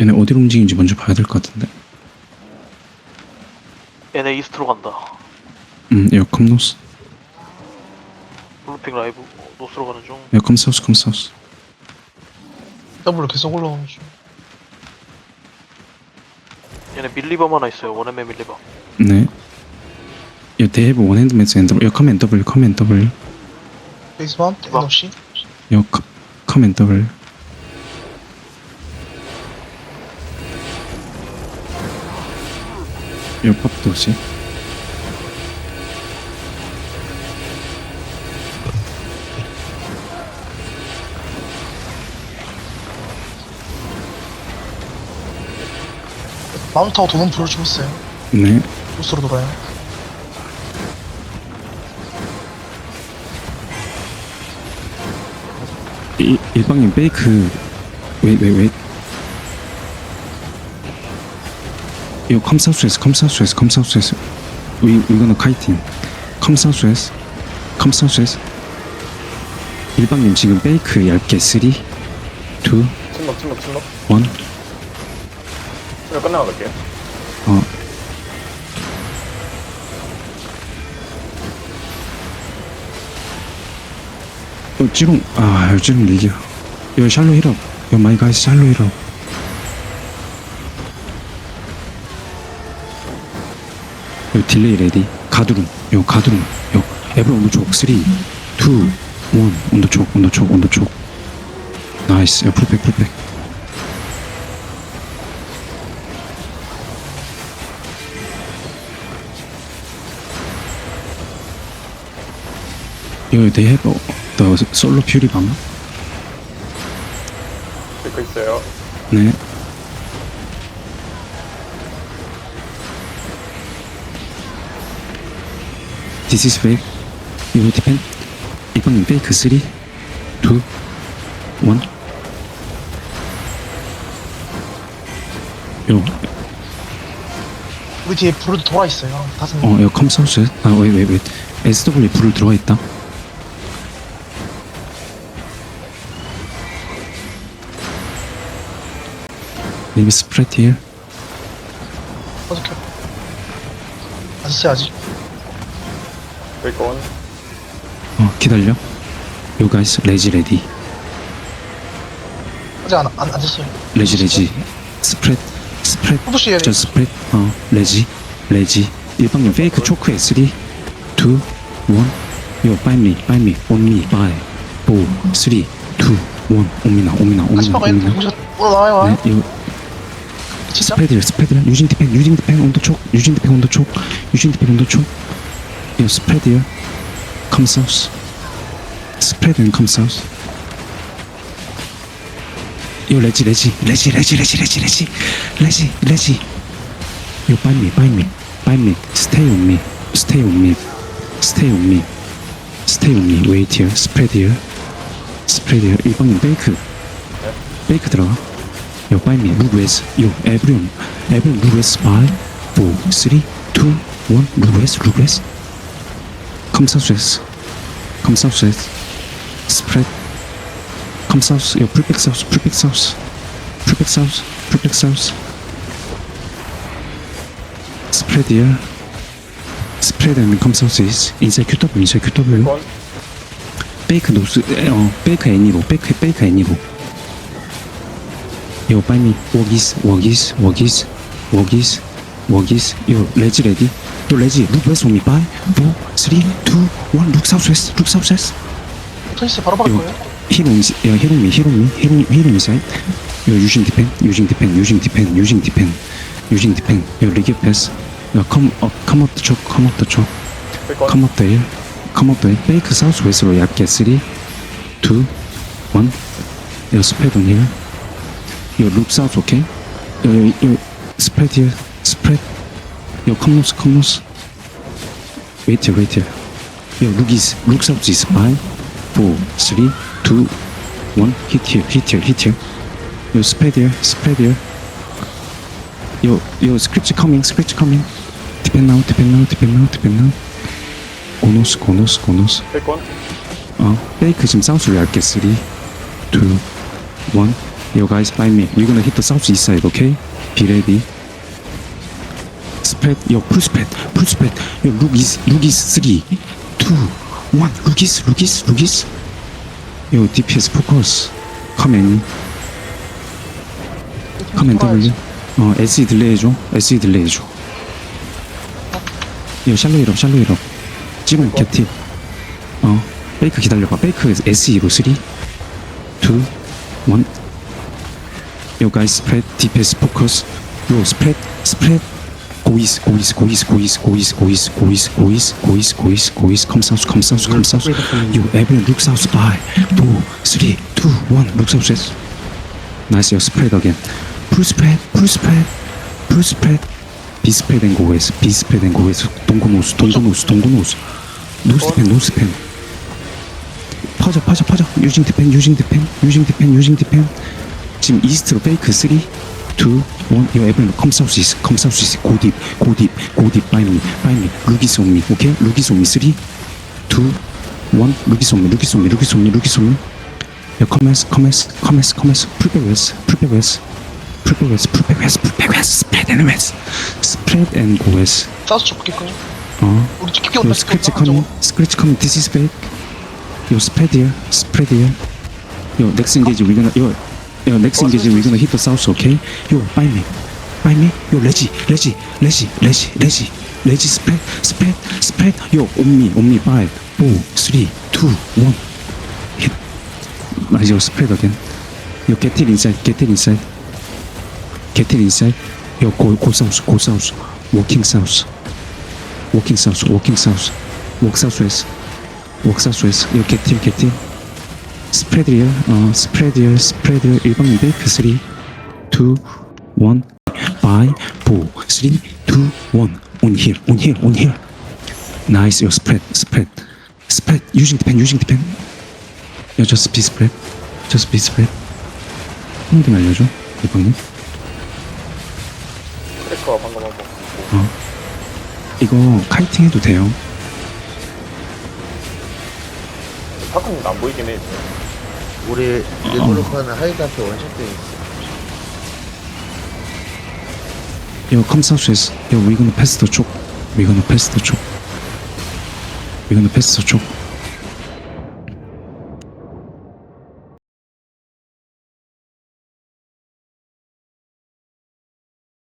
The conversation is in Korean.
얘네 어디로 움직이는지 먼저 봐야 될 것 같은데. 얘네 이스트로 간다. 음, 에어 컴 노스. 블루핑 라이브 노스로 가는 중. 에어 컴 사우스 컴 사우스. 더블로 계속 올라오는 중. 얘네 밀리범 하나 있어요. 원앤맨 밀리범. 네. hand meds and double. 야, come and double, come and double. 베이스만 뭐? NOC 야, co- come and double. 야, 팝도 오지. 마운트하고 도는 불을 주고 있어요. 네. 노스로 돌아요. 이, 일방님 베이크 왜 왜 왜? 이거 컴사스웨스 컴사스웨스 컴사수에서. 위 이거는 카이팅. 컴사수에서 컴사수에서. 일방님 지금 베이크 얇게 3 2 1 팀럭 팀럭 팀럭 팀럭 끝나고 갈게요. 어. 어, 찌롱, 아, 찌롱 밀기야. 여 샬로 히럽. 여 마이 가이스 샬로 히럽. 이거 딜레이 레디. 가두룸 이거 가두룸 이거 에브리 온더 촉3 2 1 온더 촉 온더 촉 온더 촉 나이스. 야 풀백 풀백. 이거 they have the solo fury bomb 듣고 있어요. 네. This is fake. 이거 디펜. 이번엔 페이크 3, 2, 1. 요, 우리 뒤에 불도 돌아 있어요. 다섯 어, 명. 이거 컴사우스. 아, 왜, 왜, 왜. SW 불을 들어와 있다. Maybe spread here. 어떻게? 아저씨 아직. 어, 기다려. You guys, 레지 레디. 아직 안, 안, 안 됐어요. 레지 레지. 스프레드. 스프레드. 푸시 해야 돼. 저 스프레드. 어, 레지. 레지. 일방님 페이크 초크에 3, 2, 1. 요, buy me, buy me, on me, buy. 4, 3, 2, 1. 오미나, 오미나, 오미나, 있는데 오미나. 공샷 올라와요. 와요. 네, 이거 진짜? 스프레드, 스프레드. 유진 디펜, 유진 디펜 온더 촉. 유진 디펜 온더 촉. 유진 디펜 온더 촉. 이거 스프레드요. 컴 사우스. 스프레드는 컴 사우스. 이거 레지, 레지, 레지, 레지, 레지, 레지, 레지, 레지, 레지. 이거 buy me, buy me, buy me. Stay on me, stay on me, stay on me, stay on me. Wait here, spread here, spread here. 이번엔 베이크, 베이크 들어가. 요 buy me, move west. 요 everyone, everyone move west. Five, four, three, two, one. 컴사우스에서 컴사우스에서 스프레드 컴사우스 요 풀백사우스 풀백사우스 풀백사우스 풀백사우스 스프레드 열 스프레드 앤 컴사우스에서 인사큐 W 인사큐 W 페이크 노스 에, 어 페이크 애니로 페이크 페이크 애니로 요 빨미 워기스 워기스 워기스 워기스 워기스 요 레지 레디 놀래지? Look west on me. 5, 4, 3, 2, 1. Look southwest. Look southwest. 트위스 바로 박을 거예요? 히롱, 야, 어, 히롱미, 히롱미, 히롱, 히롱미 사인. 야, 유징 디펜, 유징 디펜, 유징 디펜, 유징 디펜, 유징 디펜. 야, 리게 패스. 야, 컴, 어, 컴 업드 쪽, 컴 업드 쪽. 컴 업드 1. 컴 업드 1. 페이크 사우스웨스로 얕게 3, 2, 1. 야, 스페돈 힐. 야, 룩 사우스, 오케이? 야, 야, 야, 스페드 힐. Yo, come close, come close. Wait here, wait here. Yo, look is, looks out this. Five, four, three, two, one. Hit here, hit here, hit here. Yo, spread here, spread here. Yo, yo, scripture coming, scripture coming. Depend now, depend now, depend now, depend now. Conos, Conos, Conos. Take one. 어, take. 지금 사우스로 할게. 3, 2, three, two, one. Yo guys, find me. You're gonna hit the south east side, okay? Be ready. 풀스펫 요 풀스펫 풀스펫 요 루기스 루기스 쓰기 2 1 루기스 루기스 루기스. 요 DPS 포커스 커맨 커맨 W. 어 SE 딜레이 해줘 SE 딜레이 해줘 요 샬로 이럽 샬로 이럽 지금 곁팁 어. 페이크 기다려봐. 페이크 SE로 3 2 1요 가이스 스프레드 디펜스 포커스. 요 스프레드 스프레드 고이스, 고이스, 고이스, 고이스, 고이스, 고이스, 고이스, 고이스, 고이스, 고이스, 고이스, 컴 사우스, 컴 사우스, 컴 사우스. 요 에브리언 룩 사우스 5, 4, 3, 2, 1. 룩 사우스 에스. 나이스, 요 스프레드 어겐. 풀 스프레드, 풀 스프레드, 풀 스프레드. B 스프레드 앤 고웨스, B 스프레드 앤 고웨스. 동고 노스, 동고 노스, 동고 노스. 노스펜, 노스펜. 퍼져, 퍼져, 퍼져. 유징 디펜, 유징 디펜, 유징 디펜, 유징 디펜. 지금 이스트로 페이크 3, two, one. 이거 에블린 come south east, come south east. Go deep, go deep, go deep. By me, by me. 루기스 옴미, 오케이? 루기스 옴미. Three, two, one. 루기스 옴미, 루기스 옴미, 루기스 옴미, 루기스 옴미. 야, commence, commence, commence, commence. Prepare west, prepare west, prepare west, prepare west, prepare west. Spread and west, spread and go west. 사우스 쪽 볼게 거야. 어. 우리 깊게 온다. 스크래치 커밍, 스크래치 커밍. This is back. 요 스프레드야, 스프레드야. 요 넥슨 게이지 우리가 요 Yo, next engagement, we're gonna hit the south, okay? Yo, buy me. Buy me. Yo, Reggie, Reggie, Reggie, Reggie, Reggie, Reggie, spread, spread, spread. Yo, on me, on me. Five, four, three, two, one. Hit. Nice, yo, spread again. Yo, get it inside, get it inside. Get it inside. Yo, go, go south, go south. Walking south. Walking south, walking south. Walk southwest. Walk southwest. Yo, get it, get it. 스프레드 리얼 어 스프레드 리얼 스프레드 리얼 1번 미드 그 3 2 1 5 4 3 2 1 on here on here on here nice your spread spread spread using depend using depend you just be spread just be spread 한개 알려줘 이번님 트래커 방금 한번 어 이거 카이팅 해도 돼요 사건은 안 보이긴 해. 우리 있어. Come southwest. Yo, we're gonna pass the choke. We're gonna pass the choke. We're gonna pass the choke.